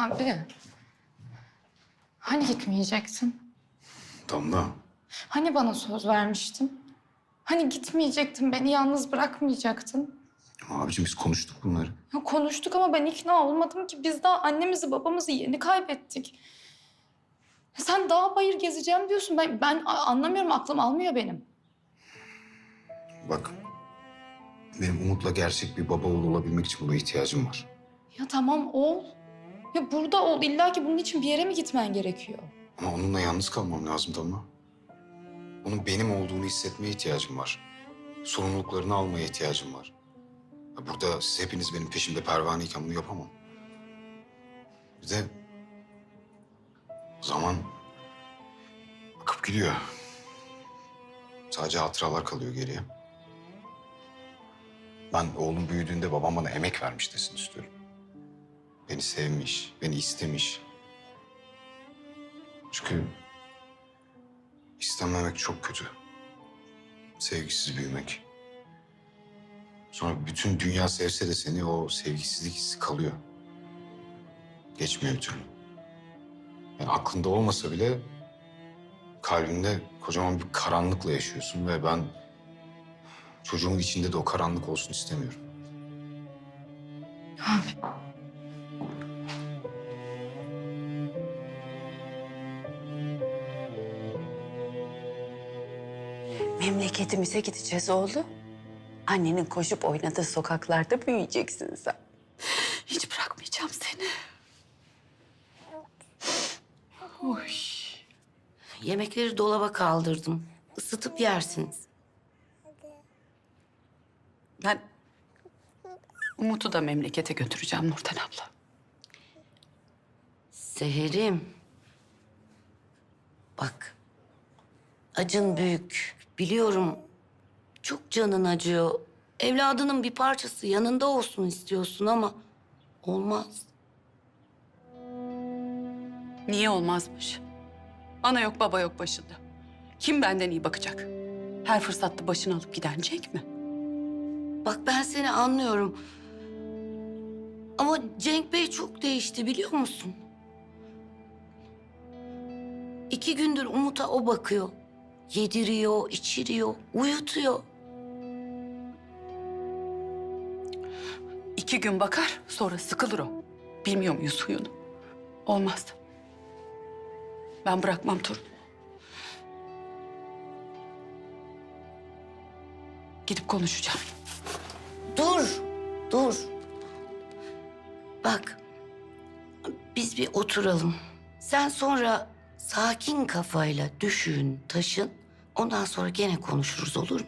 Abi. Hani gitmeyecektin? Damla. Hani bana söz vermiştin? Hani gitmeyecektin, beni yalnız bırakmayacaktın? Ama abicim biz konuştuk bunları. Ya konuştuk ama ben ikna olmadım ki. Biz daha annemizi babamızı yeni kaybettik. Ya Sen dağ bayır gezeceğim diyorsun. Ben, ben anlamıyorum, aklım almıyor benim. Bak. Benim Umut'la gerçek bir baba oğlu olabilmek için buna ihtiyacım var. Ya tamam ol. Ya burada ol. İlla ki bunun için bir yere mi gitmen gerekiyor? Ama onunla yalnız kalmam lazım Damla. Onun benim olduğunu hissetmeye ihtiyacım var. Sorumluluklarını almaya ihtiyacım var. Ya Burada siz hepiniz benim peşimde pervaneyken bunu yapamam. Bir de zaman akıp gidiyor. Sadece hatıralar kalıyor geriye. Ben oğlum büyüdüğünde babam bana emek vermiş desin istiyorum. Beni sevmiş, beni istemiş. Çünkü istenmemek çok kötü. Sevgisiz büyümek. Sonra bütün dünya sevse de seni o sevgisizlik hissi kalıyor. Geçmiyor bir türlü. Yani aklında olmasa bile kalbinde kocaman bir karanlıkla yaşıyorsun ve ben çocuğumun içinde de o karanlık olsun istemiyorum. Abi. Memleketimize gideceğiz oğlum. Annenin koşup oynadığı sokaklarda büyüyeceksin sen. Hiç bırakmayacağım seni. Oy. Yemekleri dolaba kaldırdım. Isıtıp yersiniz. Ben Umut'u da memlekete götüreceğim Nurten abla. Seherim. Bak. Acın büyük. Biliyorum. Çok canın acıyor. Evladının bir parçası yanında olsun istiyorsun ama olmaz. Niye olmazmış? Ana yok baba yok başında. Kim benden iyi bakacak? Her fırsatta başını alıp giden Cenk mi? Bak ben seni anlıyorum. Ama Cenk Bey çok değişti biliyor musun? İki gündür Umut'a o bakıyor. Yediriyor, içiriyor, uyutuyor. İki gün bakar sonra sıkılır o. Bilmiyor muyuz huyunu? Olmaz. Ben bırakmam torun. Gidip konuşacağım. Dur, dur. Bak, biz bir oturalım. Sen sonra sakin kafayla düşün, taşın. Ondan sonra gene konuşuruz olur mu?